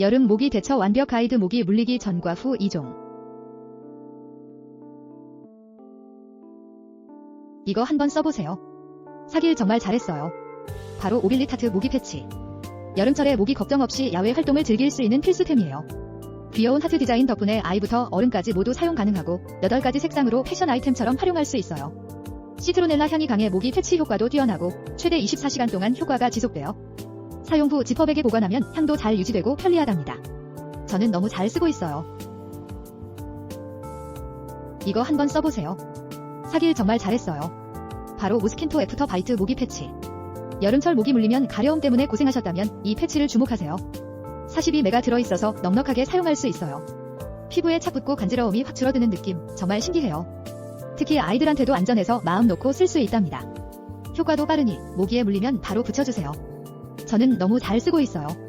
여름 모기 대처 완벽 가이드 모기 물리기 전과 후 2종. 이거 한번 써보세요. 사길 정말 잘했어요. 바로 오빌리타트 모기 패치. 여름철에 모기 걱정 없이 야외 활동을 즐길 수 있는 필수템이에요. 귀여운 하트 디자인 덕분에 아이부터 어른까지 모두 사용 가능하고 8가지 색상으로 패션 아이템처럼 활용할 수 있어요. 시트로넬라 향이 강해 모기 퇴치 효과도 뛰어나고 최대 24시간 동안 효과가 지속돼요. 사용 후 지퍼백에 보관하면 향도 잘 유지되고 편리하답니다. 저는 너무 잘 쓰고 있어요. 이거 한번 써보세요. 사길 정말 잘했어요. 바로 모스킨토 애프터 바이트 모기 패치. 여름철 모기 물리면 가려움 때문에 고생하셨다면 이 패치를 주목하세요. 42매가 들어있어서 넉넉하게 사용할 수 있어요. 피부에 착 붙고 간지러움이 확 줄어드는 느낌 정말 신기해요. 특히 아이들한테도 안전해서 마음 놓고 쓸 수 있답니다. 효과도 빠르니 모기에 물리면 바로 붙여주세요. 저는 너무 잘 쓰고 있어요.